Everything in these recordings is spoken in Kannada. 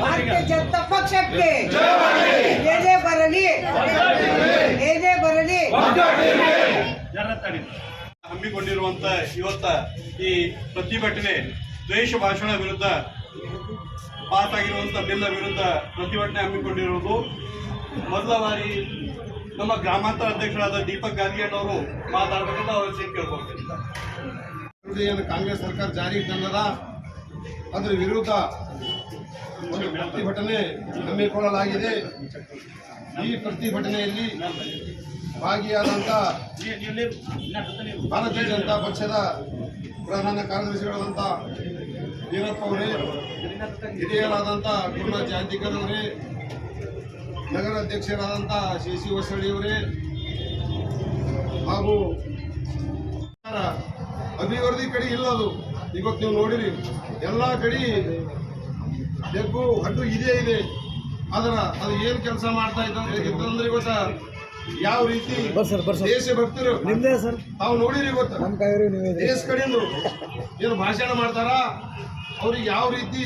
ಭಾರತೀಯ ಪಕ್ಷಕ್ಕೆ. ಬರಲಿ. ಬರಲಿ. ಹಮ್ಮಿಕೊಂಡಿರುವಂತ ಇವತ್ತ ಈ ಪ್ರತಿಭಟನೆ ದ್ವೇಷ ಭಾಷಣ ವಿರುದ್ಧ ಪಾಸಾಗಿರುವಂಥ ಬಿಲ್ಲ ವಿರುದ್ಧ ಪ್ರತಿಭಟನೆ ಹಮ್ಮಿಕೊಂಡಿರುವುದು. ಮೊದಲ ಬಾರಿ ನಮ್ಮ ಗ್ರಾಮಾಂತರ ಅಧ್ಯಕ್ಷರಾದ ದೀಪಕ್ ಗಾರ್ಗಿಯಣ್ಣವರು ಮಾತಾಡಬೇಕಂತ ಅವರ ಕೇಳ್ಕೊಳ್ತೀನಿ. ಏನು ಕಾಂಗ್ರೆಸ್ ಸರ್ಕಾರ ಜಾರಿಗೆ ತಂದದ ಅದರ ವಿರುದ್ಧ ಒಂದು ಪ್ರತಿಭಟನೆ ಹಮ್ಮಿಕೊಳ್ಳಲಾಗಿದೆ. ಈ ಪ್ರತಿಭಟನೆಯಲ್ಲಿ ಭಾಗಿಯಾದಂಥ ಭಾರತೀಯ ಜನತಾ ಪಕ್ಷದ ಪ್ರಧಾನ ಕಾರ್ಯದರ್ಶಿಗಳಾದಂಥ ವೀರಪ್ಪ ಅವರೇ ಹಿರಿಯರಾದಂಥ ಗುರುನಾಥ್ ಜಾಂತಿಕರ್ ಅವರೇ, ನಗರ ಅಧ್ಯಕ್ಷರಾದಂಥ ಸಿ ಹೊಸಳ್ಳಿ ಅವರೇ ಹಾಗೂ ಅಭಿವೃದ್ಧಿ ಕಡೆ ಇಲ್ಲ ಅದು. ಇವತ್ತು ನೀವು ನೋಡಿರಿ ಎಲ್ಲ ಕಡೆ ಬೆಕ್ಕು ಹಡ್ಡು ಇದೇ ಇದೆ. ಅದರ ಅದು ಏನು ಕೆಲಸ ಮಾಡ್ತಾ ಇದ್ದಂದ್ರೆ ಗೊತ್ತಾ? ಇವತ್ತ ಯಾವ ರೀತಿ ದೇಶ ಸರ್? ತಾವು ನೋಡಿರಿ ಇವತ್ತು ದೇಶ ಕಡೆಯಿಂದ ಏನು ಭಾಷಣ ಮಾಡ್ತಾರ? ಅವ್ರಿಗೆ ಯಾವ ರೀತಿ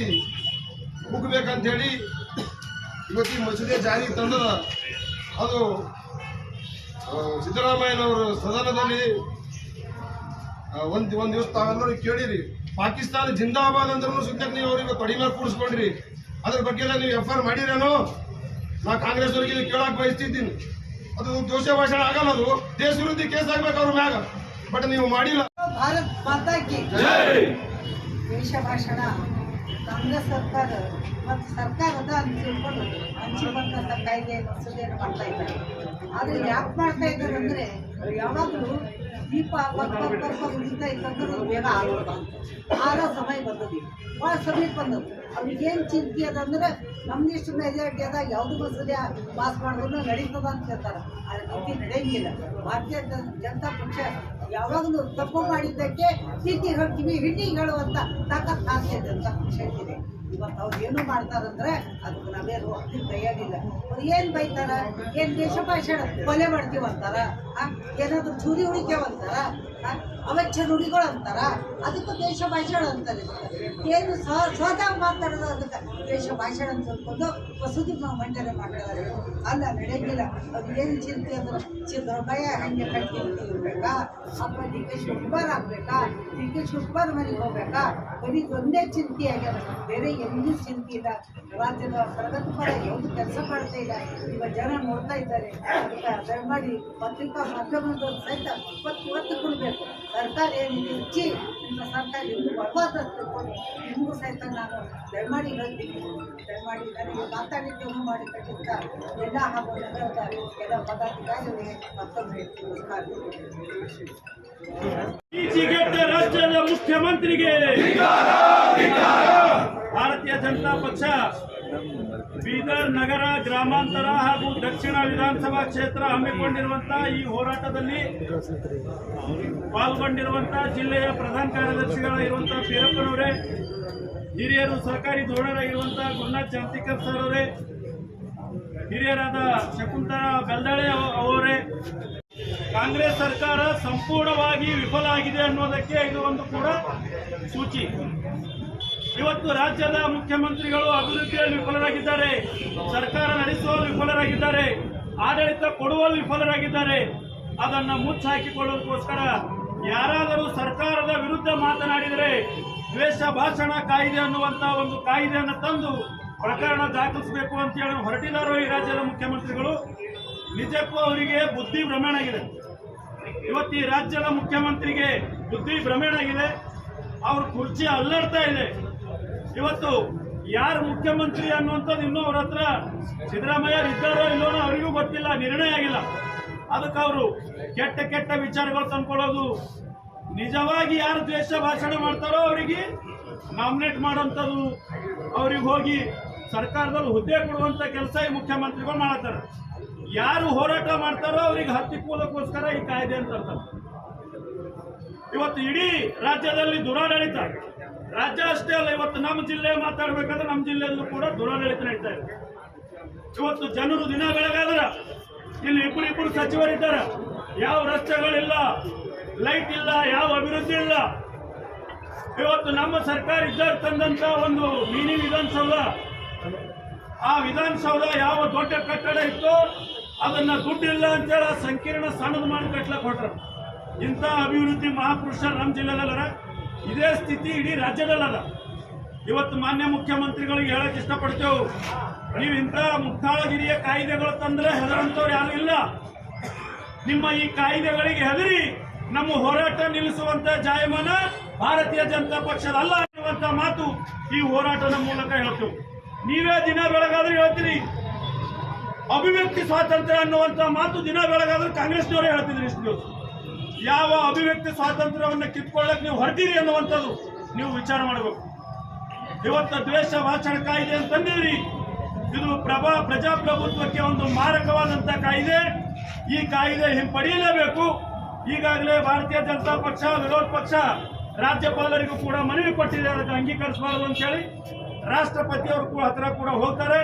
ಹೋಗ್ಬೇಕಂತ ಹೇಳಿ ಇವತ್ತು ಈ ಮಸೂದೆ ಜಾರಿಗೆ ತಂದದ ಅದು ಸಿದ್ದರಾಮಯ್ಯನವರು ಸದನದಲ್ಲಿ ಒಂದ್ ಒಂದ್ ದಿವಸ ತಾವೆಲ್ಲರೂ ಕೇಳಿರಿ. ಪಾಕಿಸ್ತಾನ ಜಿಂದಾಬಾದ್ ಅಂದ್ರೂ ಸುತ್ತ ನೀವು ಅವ್ರಿಗೆ ತೊಡಿ ಮೇಲೆ ಕೂಡಿಸ್ಕೊಂಡ್ರಿ. ಅದ್ರ ಬಗ್ಗೆ ಎಲ್ಲ ನೀವು ಎಫ್ ಐ ಆರ್ ಮಾಡಿರೇನು? ನಾ ಕಾಂಗ್ರೆಸ್ ಅವರಿಗೆ ಇಲ್ಲಿ ಕೇಳಕ್ ಬಯಸ್ತಿದ್ದೀನಿ. ಅದು ದೋಷ ಭಾಷಣ ಆಗಲ್ಲ ಅದು. ದೇಶ ವಿರೋಧಿ ಕೇಸ್ ಆಗ್ಬೇಕು ಅವ್ರ ಮ್ಯಾಗ. ಬಟ್ ನೀವು ಮಾಡಿಲ್ಲ. ಭಾರತ್ ಮಾತಾ ಕಿ ದೇಶ ಭಾಷಣ. ಕಾಂಗ್ರೆಸ್ ಸರ್ಕಾರ ಮತ್ತು ಸರ್ಕಾರದ ಅಂತ ತಿಳ್ಕೊಂಡು ಹಂಚಿಕೊಂಡಂತ ಸರ್ಕಾರಿಗೆ ಮಸೂದೆಯನ್ನು ಮಾಡ್ತಾ ಇದ್ದಾರೆ. ಆದ್ರೆ ಯಾಕೆ ಮಾಡ್ತಾ ಇದ್ದಾರೆ ಅಂದ್ರೆ ಯಾವಾಗಲೂ ದೀಪ ಪಕ್ಕ ಇತ್ತಂದ್ರೆ ಅದು ಬೇಗ ಆಗೋದು ಆಗ ಸಮಯ ಬಂದದ್ದು. ಭಾಳ ಸಮಯ ಬಂದದ್ದು. ಅವ್ರಿಗೇನು ಚಿಂತೆ ಅದಂದ್ರೆ ನಮ್ದಿಷ್ಟು ಅದ ಯಾವುದು ಮಸೂದೆ ಪಾಸ್ ಮಾಡಿದ್ರು ನಡೀತದ ಅಂತ ಹೇಳ್ತಾರೆ. ಆದ್ರೆ ನಮಗೆ ನಡೆಯಂಗಿಲ್ಲ. ಭಾರತೀಯ ಜನತಾ ಪಕ್ಷ ಯಾವಾಗಲೂ ತಪ್ಪು ಮಾಡಿದ್ದಕ್ಕೆ ತಿದ್ದಿ ಹೇಳ್ತೀವಿ, ಹಿಂಡಿ ಹೇಳುವಂತ ತಾಕತ್ ಭಾರತೀಯ ಜನತಾ ಪಕ್ಷಕ್ಕಿದೆ ಇವತ್ತು ಅವ್ರು ಏನು ಮಾಡ್ತಾರಂದ್ರೆ ಅದಕ್ಕೆ ನಾವೇನು ಹೋಗ್ಲಿಕ್ಕೆ ತಯಾರಿಲ್ಲ ಅವ್ರು ಏನು ಬೈತಾರ? ಏನು ದೇಶ ಭಾಷೆ ಕೊಲೆ ಮಾಡ್ತೀವಂತಾರ? ಏನಾದರೂ ಚೂರಿ ಉಳಿತೇವೆ ಅವೆಚ್ಚ ನುಡಿಗಳು ಅಂತಾರ ಅದಕ್ಕೆ ದೇಶ ಭಾಷಣ ಅಂತಾರೆ. ಏನು ಸ್ವ, ಸ್ವತಃ ಮಾತಾಡೋದು ಅದಕ್ಕೆ ದೇಶ ಭಾಷಣ ಅಂತ ತಿಳ್ಕೊಂಡು ಮಸೂದಿ ಮಂಡನೆ ಮಾಡಿದ್ದಾರೆ ಅಲ್ಲ ನಡೆಯಂಗಿಲ್ಲ ಅದು ಏನು ಚಿಂತೆ ಅಂದ್ರೆ ಸಿದ್ದರಾಮಯ್ಯ ಹಂಗೆ ಕಟ್ಟಿ ಇರ್ಬೇಕಾ ಅಪ್ಪ, ಡಿ ಕೆ ಶಿವಕುಮಾರ್ ಆಗ್ಬೇಕಾ? ಡಿ ಕೆ ಶಿವಕುಮಾರ್ ಮನೆಗೆ ಹೋಗ್ಬೇಕಾ? ಬರೀ ಒಂದೇ ಚಿಂತೆ ಆಗ್ಯದ. ಬೇರೆ ಎಂದೂ ಚಿಂತೆ ಇಲ್ಲ. ರಾಜ್ಯದ ಪ್ರಗತಿಪರ ಯಾವುದು ಕೆಲಸ ಮಾಡ್ತಾ ಇಲ್ಲ. ಇವಾಗ ಜನ ನೋಡ್ತಾ ಇದ್ದಾರೆ. ಅದಕ್ಕೆ ದಯಮಾಡಿ ಪತ್ರಿಕಾ ಮಾಧ್ಯಮದವ್ರು ಸಹಿತ ಒತ್ತು ಒತ್ತು ಕೊಡಬೇಕು. ಸರ್ಕಾರ ಏನು ಹೆಚ್ಚಿ ನಿಮ್ಮ ಸರ್ಕಾರ ತಿಳ್ಕೊಂಡು ನಿಮಗೂ ಸಹಿತ ನಾನು ದಯಮಾಡಿ ಹೇಳ್ತೀನಿ. ದಯಮಾಡಿ ನನಗೆ ಮಾತಾಡಿದ್ದೇನು ಮಾಡಿ ಕಟ್ಟಿದ್ದ ಎಲ್ಲ ಹಾಗೂ ನಗರದ ಎಲ್ಲ ಪದಾಧಿಕಾರಿಗಳಿಗೆ ಮತ್ತೊಮ್ಮೆ ನಮಸ್ಕಾರ ರಾಜ್ಯದ ಮುಖ್ಯಮಂತ್ರಿಗೆ. ಭಾರತೀಯ ಜನತಾ ಪಕ್ಷ ಬೀದರ್ ನಗರ ಗ್ರಾಮಾಂತರ ಹಾಗೂ ದಕ್ಷಿಣ ವಿಧಾನಸಭಾ ಕ್ಷೇತ್ರ ಹಮ್ಮಿಕೊಂಡಿರುವಂತಹ ಈ ಹೋರಾಟದಲ್ಲಿ ಪಾಲ್ಗೊಂಡಿರುವಂತಹ ಜಿಲ್ಲೆಯ ಪ್ರಧಾನ ಕಾರ್ಯದರ್ಶಿಗಳಾಗಿರುವಂತಹ ಬೀರಪ್ಪನವರೇ ಹಿರಿಯರು ಸರ್ಕಾರಿ ಧೋರಣರಾಗಿರುವಂತಹ ಗುರುನಾಥ್ ಚಾಂತಿಕರ್ ಸರ್ ಅವರೇ ಹಿರಿಯರಾದ ಶಕುಂತಲಾ ಬೆಲ್ದಾಳೆ ಅವರೇ, ಕಾಂಗ್ರೆಸ್ ಸರ್ಕಾರ ಸಂಪೂರ್ಣವಾಗಿ ವಿಫಲ ಆಗಿದೆ ಅನ್ನೋದಕ್ಕೆ ಇದು ಒಂದು ಕೂಡ ಸೂಚಿ. ಇವತ್ತು ರಾಜ್ಯದ ಮುಖ್ಯಮಂತ್ರಿಗಳು ಅಭಿವೃದ್ಧಿಯಲ್ಲಿ ವಿಫಲರಾಗಿದ್ದಾರೆ, ಸರ್ಕಾರ ನಡೆಸುವಲ್ಲಿ ವಿಫಲರಾಗಿದ್ದಾರೆ, ಆಡಳಿತ ಕೊಡುವಲ್ಲಿ ವಿಫಲರಾಗಿದ್ದಾರೆ. ಅದನ್ನ ಮುಚ್ಚಾಕಿಕೊಳ್ಳೋದಕ್ಕೋಸ್ಕರ ಯಾರಾದರೂ ಸರ್ಕಾರದ ವಿರುದ್ಧ ಮಾತನಾಡಿದರೆ ದ್ವೇಷ ಭಾಷಣ ಕಾಯ್ದೆ ಅನ್ನುವಂಥ ಒಂದು ಕಾಯ್ದೆಯನ್ನು ತಂದು ಪ್ರಕರಣ ದಾಖಲಿಸಬೇಕು ಅಂತ ಹೇಳಿ ಹೊರಟಿದಾರೋ ಈ ರಾಜ್ಯದ ಮುಖ್ಯಮಂತ್ರಿಗಳು. ನಿಜಕ್ಕೂ ಅವರಿಗೆ ಬುದ್ಧಿ ಭ್ರಮಣ ಆಗಿದೆ. ಇವತ್ತು ಈ ರಾಜ್ಯದ ಮುಖ್ಯಮಂತ್ರಿಗೆ ಬುದ್ಧಿ ಭ್ರಮಣ ಆಗಿದೆ. ಅವ್ರ ಕುರ್ಚಿ ಅಲ್ಲಾಡ್ತಾ ಇದೆ. ಇವತ್ತು ಯಾರು ಮುಖ್ಯಮಂತ್ರಿ ಅನ್ನುವಂಥದ್ದು ಇನ್ನೂ ಅವ್ರ ಹತ್ರ ಸಿದ್ದರಾಮಯ್ಯ ಇದ್ದಾರೋ ಇಲ್ಲೋ ಅವರಿಗೂ ಗೊತ್ತಿಲ್ಲ, ನಿರ್ಣಯ ಆಗಿಲ್ಲ. ಅದಕ್ಕೆ ಅವರು ಕೆಟ್ಟ ಕೆಟ್ಟ ವಿಚಾರಗಳು ತಂದ್ಕೊಳ್ಳೋದು. ನಿಜವಾಗಿ ಯಾರು ದ್ವೇಷ ಭಾಷಣ ಮಾಡ್ತಾರೋ ಅವರಿಗೆ ನಾಮಿನೇಟ್ ಮಾಡೋಂಥದ್ದು ಅವ್ರಿಗೆ ಹೋಗಿ ಸರ್ಕಾರದಲ್ಲಿ ಹುದ್ದೆ ಕೊಡುವಂಥ ಕೆಲಸ ಈ ಮುಖ್ಯಮಂತ್ರಿಗಳು ಮಾಡತ್ತಾರೆ ಯಾರು ಹೋರಾಟ ಮಾಡ್ತಾರೋ ಅವ್ರಿಗೆ ಹತ್ತಿಕ್ಕೋದಕ್ಕೋಸ್ಕರ ಈ ಕಾಯ್ದೆ ಅಂತ ಇವತ್ತು ಇಡೀ ರಾಜ್ಯದಲ್ಲಿ ದುರಾಡಳಿತ. ರಾಜ್ಯ ಅಷ್ಟೇ ಅಲ್ಲ ಇವತ್ತು ನಮ್ಮ ಜಿಲ್ಲೆ ಮಾತಾಡ್ಬೇಕಾದ್ರೆ ನಮ್ಮ ಜಿಲ್ಲೆಯಲ್ಲೂ ಕೂಡ ದುರಾಡಳಿತ ನಡೀತಾ ಇದೆ. ಇವತ್ತು ಜನರು ದಿನ ಬೆಳಗಾದ್ರ ಇಲ್ಲಿ ಇಬ್ಬರು ಇಬ್ಬರು ಸಚಿವರಿದ್ದಾರೆ. ಯಾವ ರಸ್ತೆಗಳಿಲ್ಲ ಲೈಟ್ ಇಲ್ಲ, ಯಾವ ಅಭಿವೃದ್ಧಿ ಇಲ್ಲ. ಇವತ್ತು ನಮ್ಮ ಸರ್ಕಾರ ಇದ್ದಾಗ ತಂದಂತ ಒಂದು ಮಿನಿ ವಿಧಾನಸೌಧ. ಆ ವಿಧಾನಸೌಧ ಯಾವ ದೊಡ್ಡ ಕಟ್ಟಡ ಇತ್ತು ಅದನ್ನ ದುಡ್ಡಿಲ್ಲ ಅಂತೇಳಿ ಆ ಸಂಕೀರ್ಣ ಸಣ್ಣದು ಮಾಡಿ ಕಟ್ಟಲ ಹೊಟ್ರ ಇಂಥ ಅಭಿವೃದ್ಧಿ ಮಹಾಪುರುಷರು ನಮ್ಮ ಜಿಲ್ಲೆದಲ್ಲರ ಇದೇ ಸ್ಥಿತಿ ಇಡೀ ರಾಜ್ಯದಲ್ಲದ. ಇವತ್ತು ಮಾನ್ಯ ಮುಖ್ಯಮಂತ್ರಿಗಳಿಗೆ ಹೇಳಕ್ ಇಷ್ಟಪಡ್ತೇವೆ. ನೀವು ಇಂಥ ಮುಕ್ತಾಳಗಿರಿಯ ಕಾಯ್ದೆಗಳು ತಂದ್ರೆ ಹೆದರಂತವ್ರು ಯಾರು ಇಲ್ಲ. ನಿಮ್ಮ ಈ ಕಾಯ್ದೆಗಳಿಗೆ ಹೆದರಿ ನಮ್ಮ ಹೋರಾಟ ನಿಲ್ಲಿಸುವಂತ ಜಾಯಮಾನ ಭಾರತೀಯ ಜನತಾ ಪಕ್ಷದ ಅಲ್ಲ ಅನ್ನುವಂತ ಮಾತು ಈ ಹೋರಾಟದ ಮೂಲಕ ಹೇಳ್ತೇವೆ. ನೀವೇ ದಿನ ಬೆಳಗಾದ್ರೆ ಹೇಳ್ತೀರಿ. ಅಭಿವ್ಯಕ್ತಿ ಸ್ವಾತಂತ್ರ್ಯ ಅನ್ನುವಂತ ಮಾತು ದಿನ ಬೆಳಗಾದ್ರೆ ಕಾಂಗ್ರೆಸ್ನವರೇ ಹೇಳ್ತಿದ್ರಿ ಇಷ್ಟು ದಿವಸ. ಯಾವ ಅಭಿವ್ಯಕ್ತಿ ಸ್ವಾತಂತ್ರ್ಯವನ್ನು ಕಿತ್ಕೊಳ್ಳಕ್ ನೀವು ಹೊರಟಿರಿ ಅನ್ನುವಂಥದ್ದು ನೀವು ವಿಚಾರ ಮಾಡಬೇಕು. ಇವತ್ತು ದ್ವೇಷ ಭಾಷಣ ಕಾಯ್ದೆ ಅಂತ ತಂದಿದ್ರಿ ಇದು ಪ್ರಭಾ ಪ್ರಜಾಪ್ರಭುತ್ವಕ್ಕೆ ಒಂದು ಮಾರಕವಾದಂತ ಕಾಯ್ದೆ. ಈ ಕಾಯ್ದೆ ಹಿಂಪಡೆಯಲೇಬೇಕು. ಈಗಾಗಲೇ ಭಾರತೀಯ ಜನತಾ ಪಕ್ಷ, ವಿರೋಧ ಪಕ್ಷ ರಾಜ್ಯಪಾಲರಿಗೂ ಕೂಡ ಮನವಿ ಕೊಟ್ಟಿದೆ. ಅದಕ್ಕೆ ಅಂಗೀಕರಿಸಬಾರದು ಅಂತ ಹೇಳಿ ರಾಷ್ಟ್ರಪತಿಯವರು ಕೂಡ ಹತ್ರ ಕೂಡ ಹೋಗ್ತಾರೆ.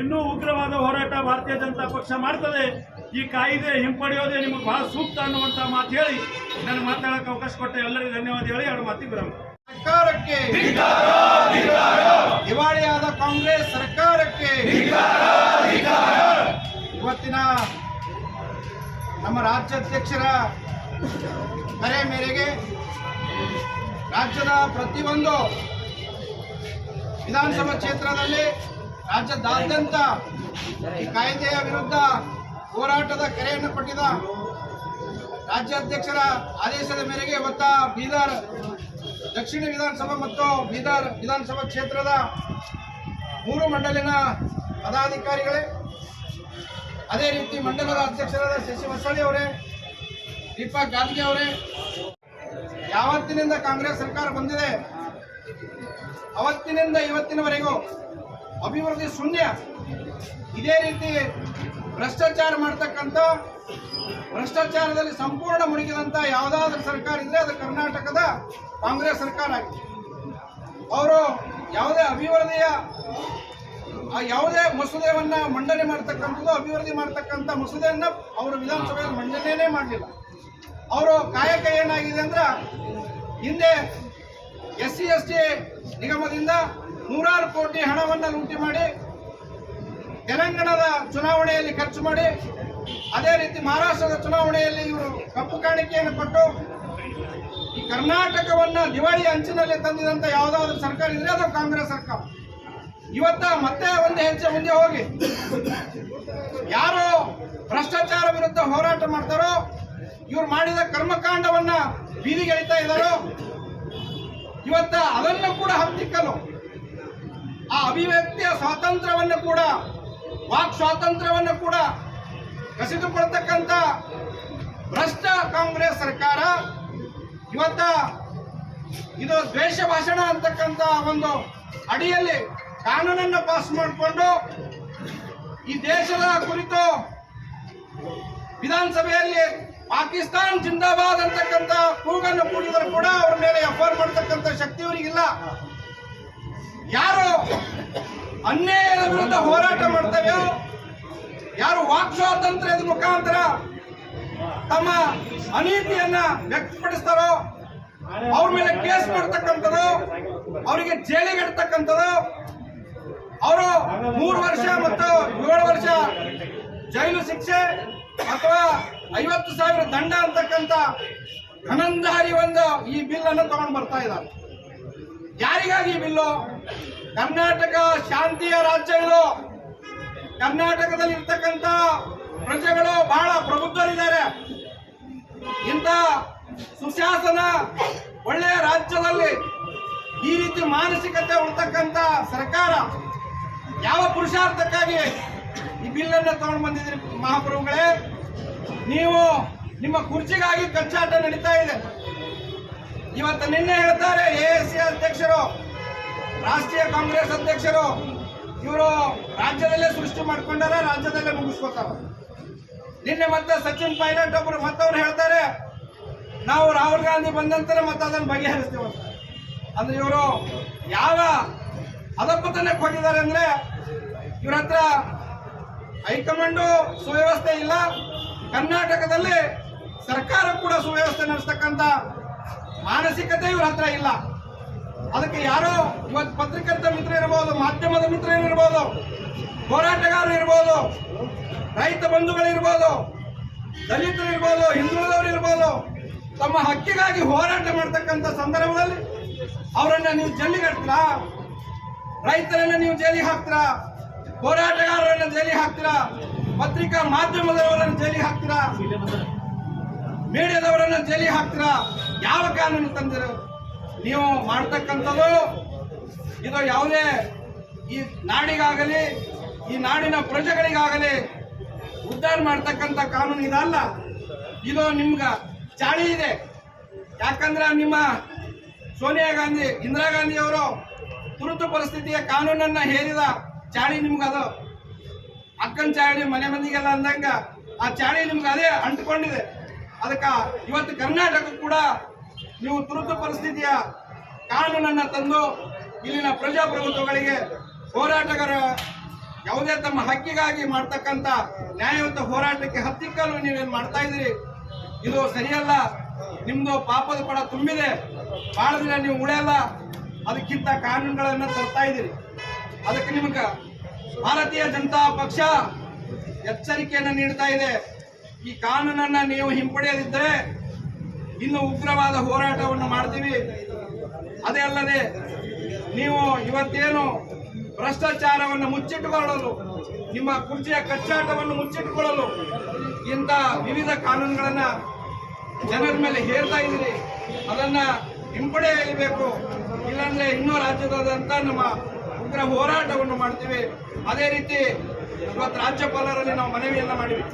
ಇನ್ನೂ ಉಗ್ರವಾದ ಹೋರಾಟ ಭಾರತೀಯ ಜನತಾ ಪಕ್ಷ ಮಾಡ್ತದೆ. ಈ ಕಾಯ್ದೆ ಹಿಂಪಡೆಯೋದೇ ನಿಮಗೆ ಬಹಳ ಸೂಕ್ತ ಅನ್ನುವಂತ ಮಾತು ಹೇಳಿ ನನಗೆ ಮಾತಾಡಕ್ಕೆ ಅವಕಾಶ ಕೊಟ್ಟ. ಎಲ್ಲರಿಗೂ ಧನ್ಯವಾದ ಹೇಳಿ. ಎರಡು ಮಾತಿಗೆ ಬರ ಸರ್ಕಾರಕ್ಕೆ ದಿವಾಳಿಯಾದ ಕಾಂಗ್ರೆಸ್ ಸರ್ಕಾರಕ್ಕೆ ಇವತ್ತಿನ ನಮ್ಮ ರಾಜ್ಯಾಧ್ಯಕ್ಷರ ಕರೆ ಮೇರೆಗೆ ರಾಜ್ಯದ ಪ್ರತಿಯೊಂದು ವಿಧಾನಸಭಾ ಕ್ಷೇತ್ರದಲ್ಲಿ ರಾಜ್ಯದಾದ್ಯಂತ ಈ ಕಾಯ್ದೆಯ ವಿರುದ್ಧ ಹೋರಾಟದ ಕರೆಯನ್ನು ಕೊಟ್ಟಿದ್ದ ರಾಜ್ಯಾಧ್ಯಕ್ಷರ ಆದೇಶದ ಮೇರೆಗೆ ಇವತ್ತ ಬೀದರ್ ದಕ್ಷಿಣ ವಿಧಾನಸಭಾ ಮತ್ತು ಬೀದರ್ ವಿಧಾನಸಭಾ ಕ್ಷೇತ್ರದ ಮೂರು ಮಂಡಲಿನ ಪದಾಧಿಕಾರಿಗಳೇ, ಅದೇ ರೀತಿ ಮಂಡಲದ ಅಧ್ಯಕ್ಷರಾದ ಶಶಿ ಹೊಸಳ್ಳಿ ಅವರೇ, ದೀಪಕ್ ಗಾಂಧಿ ಅವರೇ, ಯಾವತ್ತಿನಿಂದ ಕಾಂಗ್ರೆಸ್ ಸರ್ಕಾರ ಬಂದಿದೆ, ಅವತ್ತಿನಿಂದ ಇವತ್ತಿನವರೆಗೂ ಅಭಿವೃದ್ಧಿ ಶೂನ್ಯ, ಇದೇ ರೀತಿ ಭ್ರಷ್ಟಾಚಾರ ಮಾಡ್ತಕ್ಕಂಥ ಭ್ರಷ್ಟಾಚಾರದಲ್ಲಿ ಸಂಪೂರ್ಣ ಮುಳುಗಿದಂಥ ಯಾವುದಾದ್ರೂ ಸರ್ಕಾರ ಇದ್ರೆ ಅದು ಕರ್ನಾಟಕದ ಕಾಂಗ್ರೆಸ್ ಸರ್ಕಾರ ಆಗಿದೆ. ಅವರು ಯಾವುದೇ ಅಭಿವೃದ್ಧಿಯ ಯಾವುದೇ ಮಸೂದೆಯನ್ನು ಮಂಡನೆ ಮಾಡ್ತಕ್ಕಂಥದ್ದು, ಅಭಿವೃದ್ಧಿ ಮಾಡ್ತಕ್ಕಂಥ ಮಸೂದೆಯನ್ನು ಅವರು ವಿಧಾನಸಭೆಯಲ್ಲಿ ಮಂಡನೆಯೇ ಮಾಡಲಿಲ್ಲ. ಅವರು ಕಾಯಕ ಏನಾಗಿದೆ ಅಂದ್ರೆ ಹಿಂದೆ ಎಸ್ ಸಿ ಎಸ್ ಟಿ ನಿಗಮದಿಂದ ನೂರಾರು ಕೋಟಿ ಹಣವನ್ನು ಲೂಟಿ ಮಾಡಿ ತೆಲಂಗಾಣದ ಚುನಾವಣೆಯಲ್ಲಿ ಖರ್ಚು ಮಾಡಿ, ಅದೇ ರೀತಿ ಮಹಾರಾಷ್ಟ್ರದ ಚುನಾವಣೆಯಲ್ಲಿ ಇವರು ಕಪ್ಪು ಕಾಣಿಕೆಯನ್ನು ಕೊಟ್ಟು, ಈ ಕರ್ನಾಟಕವನ್ನ ದಿವಾಳಿ ಅಂಚಿನಲ್ಲಿ ತಂದಿದಂತ ಯಾವುದಾದ್ರೂ ಸರ್ಕಾರ ಇದ್ರೆ ಅದು ಕಾಂಗ್ರೆಸ್ ಸರ್ಕಾರ. ಇವತ್ತ ಮತ್ತೆ ಒಂದು ಹೆಜ್ಜೆ ಮುಂದೆ ಹೋಗಿ, ಯಾರು ಭ್ರಷ್ಟಾಚಾರ ವಿರುದ್ಧ ಹೋರಾಟ ಮಾಡ್ತಾರೋ, ಇವ್ರು ಮಾಡಿದ ಕರ್ಮಕಾಂಡವನ್ನ ಬೀದಿಗೆಳಿತಾ ಇದ್ದಾರೋ, ಇವತ್ತ ಅದನ್ನು ಕೂಡ ಹತ್ತಿಕ್ಕಲು ಆ ಅಭಿವ್ಯಕ್ತಿಯ ಸ್ವಾತಂತ್ರ್ಯವನ್ನು ಕೂಡ ವಾಕ್ ಸ್ವಾತಂತ್ರ್ಯವನ್ನು ಕೂಡ ಕಸಿದುಕೊಳ್ತಕ್ಕಂಥ ಭ್ರಷ್ಟ ಕಾಂಗ್ರೆಸ್ ಸರ್ಕಾರ ಇವತ್ತ ಇದು ದ್ವೇಷ ಭಾಷಣ ಅಂತಕ್ಕಂಥ ಒಂದು ಅಡಿಯಲ್ಲಿ ಕಾನೂನನ್ನು ಪಾಸ್ ಮಾಡಿಕೊಂಡು ಈ ದೇಶದ ಕುರಿತು ವಿಧಾನಸಭೆಯಲ್ಲಿ ಪಾಕಿಸ್ತಾನ್ ಜಿಂದಾಬಾದ್ ಅಂತಕ್ಕಂಥ ಕೂಗನ್ನು ಕೂಡಿದ್ರು ಕೂಡ ಅವ್ರ ಮೇಲೆ ಎಫ್ಐಆರ್ ಮಾಡತಕ್ಕಂಥ ಶಕ್ತಿ ಅವರಿಗಿಲ್ಲ. ಯಾರು ಅನ್ಯಾಯದ ವಿರುದ್ಧ ಹೋರಾಟ ಮಾಡ್ತೇವೆ. ಯಾರು ವಾಕ್ ಸ್ವಾತಂತ್ರ್ಯದ ಮುಖಾಂತರ ತಮ್ಮ ಅನೀತಿಯನ್ನ ವ್ಯಕ್ತಪಡಿಸ್ತಾರೋ, ಅವ್ರ ಮೇಲೆ ಕೇಸ್ ಮಾಡ್ತಕ್ಕಂಥದ್ದು, ಅವರಿಗೆ ಜೈಲಿಗಿಡ್ತಕ್ಕಂಥದ್ದು ಅವರು ಮೂರು ವರ್ಷ ಮತ್ತು ಏಳು ವರ್ಷ ಜೈಲು ಶಿಕ್ಷೆ ಅಥವಾ ಐವತ್ತು ಸಾವಿರ ದಂಡ ಅಂತಕ್ಕಂಥ ಘನಂದಾರಿ ಒಂದು ಈ ಬಿಲ್ ಅನ್ನು ತಗೊಂಡು ಬರ್ತಾ ಇದ್ದಾರೆ. ಯಾರಿಗಾಗಿ ಈ ಬಿಲ್ಲು? ಕರ್ನಾಟಕ ಶಾಂತಿಯ ರಾಜ್ಯಗಳು ಕರ್ನಾಟಕದಲ್ಲಿ ಇರ್ತಕ್ಕಂಥ ಪ್ರಜೆಗಳು ಬಹಳ ಪ್ರಬುದ್ಧರಿದ್ದಾರೆ. ಇಂಥ ಸುಶಾಸನ ಒಳ್ಳೆಯ ರಾಜ್ಯದಲ್ಲಿ ಈ ರೀತಿ ಮಾನಸಿಕತೆ ಉಳ್ತಕ್ಕಂಥ ಸರ್ಕಾರ ಯಾವ ಪುರುಷಾರ್ಥಕ್ಕಾಗಿ ಈ ಬಿಲ್ಲನ್ನು ತಗೊಂಡು ಬಂದಿದ್ರಿ ಮಹಾಪ್ರಭುಗಳೇ ನೀವು ನಿಮ್ಮ ಕುರ್ಚಿಗಾಗಿ ಕಚ್ಚಾಟ ನಡೀತಾ ಇದೆ. ಇವತ್ತು ನಿನ್ನೆ ಹೇಳ್ತಾರೆ ಎ ಅಧ್ಯಕ್ಷರು ರಾಷ್ಟ್ರೀಯ ಕಾಂಗ್ರೆಸ್ ಅಧ್ಯಕ್ಷರು ಇವರು ರಾಜ್ಯದಲ್ಲೇ ಸೃಷ್ಟಿ ಮಾಡ್ಕೊಂಡಾರ ರಾಜ್ಯದಲ್ಲೇ ಮುಗಿಸ್ಕೊತಾರ. ನಿನ್ನೆ ಮತ್ತೆ ಸಚಿನ್ ಪೈಲಟ್ ಒಬ್ಬರು ಮತ್ತವ್ರು ಹೇಳ್ತಾರೆ, ನಾವು ರಾಹುಲ್ ಗಾಂಧಿ ಬಂದ ನಂತರ ಮತ್ತೆ ಅದನ್ನು ಬಗೆಹರಿಸ್ತೀವಿ ಅಂತ. ಅಂದ್ರೆ ಇವರು ಯಾವ ಅದಕ್ಕೂ ಹೋಗಿದ್ದಾರೆ ಅಂದ್ರೆ ಇವ್ರ ಹತ್ರ ಹೈಕಮಾಂಡು ಸುವ್ಯವಸ್ಥೆ ಇಲ್ಲ, ಕರ್ನಾಟಕದಲ್ಲಿ ಸರ್ಕಾರ ಕೂಡ ಸುವ್ಯವಸ್ಥೆ ನಡೆಸ್ತಕ್ಕಂಥ ಮಾನಸಿಕತೆ ಇವ್ರ ಹತ್ರ ಇಲ್ಲ. ಅದಕ್ಕೆ ಯಾರೋ ಇವತ್ತು ಪತ್ರಕರ್ತ ಮಿತ್ರ ಇರಬಹುದು ಮಾಧ್ಯಮದ ಮಿತ್ರ ಇರಬಹುದು ಹೋರಾಟಗಾರರು ಇರ್ಬೋದು, ರೈತ ಬಂಧುಗಳಿರ್ಬೋದು ದಲಿತರು ಇರ್ಬೋದು, ಹಿಂದುಳಿದವರು ಇರ್ಬೋದು, ತಮ್ಮ ಹಕ್ಕಿಗಾಗಿ ಹೋರಾಟ ಮಾಡ್ತಕ್ಕಂಥ ಸಂದರ್ಭದಲ್ಲಿ ಅವರನ್ನ ನೀವು ಜೈಲಿಗೆ ಹಾಕ್ತೀರಾ? ರೈತರನ್ನ ನೀವು ಜೈಲಿಗೆ ಹಾಕ್ತೀರಾ? ಹೋರಾಟಗಾರರನ್ನ ಜೈಲಿಗೆ ಹಾಕ್ತೀರಾ? ಪತ್ರಿಕಾ ಮಾಧ್ಯಮದವರನ್ನ ಜೈಲಿಗೆ ಹಾಕ್ತೀರಾ? ಮೀಡಿಯಾದವರನ್ನ ಜೈಲಿಗೆ ಹಾಕ್ತೀರಾ? ಯಾವ ಕಾನೂನು ತಂದಿರ ನೀವು ಮಾಡ್ತಕ್ಕಂಥದ್ದು ಇದು ಯಾವುದೇ ಈ ನಾಡಿಗಾಗಲಿ, ಈ ನಾಡಿನ ಪ್ರಜೆಗಳಿಗಾಗಲಿ ಉದ್ಧಾರ ಮಾಡ್ತಕ್ಕಂಥ ಕಾನೂನು ಇದಲ್ಲ ಇದು ನಿಮ್ಗೆ ಚಾಳಿ ಇದೆ. ಯಾಕಂದ್ರೆ ನಿಮ್ಮ ಸೋನಿಯಾ ಗಾಂಧಿ, ಇಂದಿರಾ ಗಾಂಧಿ ಅವರು ತುರ್ತು ಪರಿಸ್ಥಿತಿಯ ಕಾನೂನನ್ನ ಹೇರಿದ ಚಾಳಿ ನಿಮ್ಗದು ಅಕ್ಕನ ಚಾಳಿ, ಮನೆ ಮಂದಿಗೆಲ್ಲ ಅಂದಂಗ ಆ ಚಾಳಿ ನಿಮ್ಗೆ ಅದೇ ಅಂಟ್ಕೊಂಡಿದೆ. ಅದಕ್ಕ ಇವತ್ತು ಕರ್ನಾಟಕ ಕೂಡ ನೀವು ತುರ್ತು ಪರಿಸ್ಥಿತಿಯ ಕಾನೂನನ್ನು ತಂದು ಇಲ್ಲಿನ ಪ್ರಜಾಪ್ರಭುತ್ವಗಳಿಗೆ ಹೋರಾಟಗಾರ ಯಾವುದೇ ತಮ್ಮ ಹಕ್ಕಿಗಾಗಿ ಮಾಡ್ತಕ್ಕಂಥ ನ್ಯಾಯಯುತ ಹೋರಾಟಕ್ಕೆ ಹತ್ತಿಕ್ಕಲು ನೀವೇನು ಮಾಡ್ತಾ ಇದ್ದೀರಿ? ಇದು ಸರಿಯಲ್ಲ. ನಿಮ್ಮದು ಪಾಪದ ಪಡ ತುಂಬಿದೆ. ಬಹಳ ದಿನ ನೀವು ಉಳಿಯಲ್ಲ ಅದಕ್ಕಿಂತ ಕಾನೂನುಗಳನ್ನು ತರ್ತಾ ಇದ್ದೀರಿ. ಅದಕ್ಕೆ ನಿಮಗೆ ಭಾರತೀಯ ಜನತಾ ಪಕ್ಷ ಎಚ್ಚರಿಕೆಯನ್ನು ನೀಡ್ತಾ ಇದೆ. ಈ ಕಾನೂನನ್ನು ನೀವು ಹಿಂಪಡೆಯದಿದ್ದರೆ ಇನ್ನು ಉಗ್ರವಾದ ಹೋರಾಟವನ್ನು ಮಾಡ್ತೀವಿ. ಅದೇ ಅಲ್ಲದೆ ನೀವು ಇವತ್ತೇನು ಭ್ರಷ್ಟಾಚಾರವನ್ನು ಮುಚ್ಚಿಟ್ಟುಕೊಳ್ಳಲು, ನಿಮ್ಮ ಕುರ್ಚಿಯ ಕಚ್ಚಾಟವನ್ನು ಮುಚ್ಚಿಟ್ಟುಕೊಳ್ಳಲು ಇಂಥ ವಿವಿಧ ಕಾನೂನುಗಳನ್ನು ಜನರ ಮೇಲೆ ಹೇರ್ತಾ ಇದ್ದೀರಿ. ಅದನ್ನ ಹಿಂಪಡೆಯಬೇಕು ಇಲ್ಲಾಂದರೆ ಇನ್ನೂ ರಾಜ್ಯದಾದ್ಯಂತ ನಮ್ಮ ಉಗ್ರ ಹೋರಾಟವನ್ನು ಮಾಡ್ತೀವಿ. ಅದೇ ರೀತಿ ಇವತ್ತು ರಾಜ್ಯಪಾಲರಲ್ಲಿ ನಾವು ಮನವಿಯನ್ನು ಮಾಡಿವಿ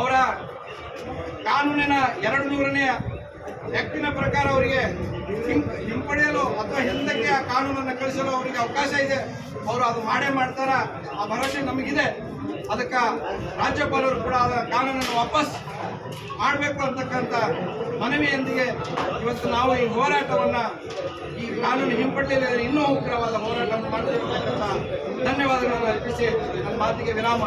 ಅವರ ಕಾನೂನಿನ ಎರಡು ನೂರನೇ ವ್ಯಕ್ತಿನ ಪ್ರಕಾರ ಅವರಿಗೆ ಹಿಂಪಡೆಯಲು ಅಥವಾ ಹಿಂದಕ್ಕೆ ಆ ಕಾನೂನನ್ನು ಕಳಿಸಲು ಅವರಿಗೆ ಅವಕಾಶ ಇದೆ. ಅವರು ಅದು ಮಾಡೇ ಮಾಡ್ತಾರ. ಆ ಭರವಸೆ ನಮಗಿದೆ. ಅದಕ್ಕೆ ರಾಜ್ಯಪಾಲರು ಕೂಡ ಆ ಕಾನೂನನ್ನು ವಾಪಸ್ ಮಾಡಬೇಕು ಅಂತಕ್ಕಂಥ ಮನವಿಯೊಂದಿಗೆ ಇವತ್ತು ನಾವು ಈ ಹೋರಾಟವನ್ನು, ಈ ಕಾನೂನು ಹಿಂಪಡೆಯಲಿ ಇನ್ನೂ ಉಗ್ರವಾದ ಹೋರಾಟವನ್ನು ಮಾಡಬೇಕು ಅಂತಕ್ಕಂಥ ಧನ್ಯವಾದಗಳನ್ನು ಅರ್ಪಿಸಿ ನನ್ನ ಮಾತಿಗೆ ವಿರಾಮ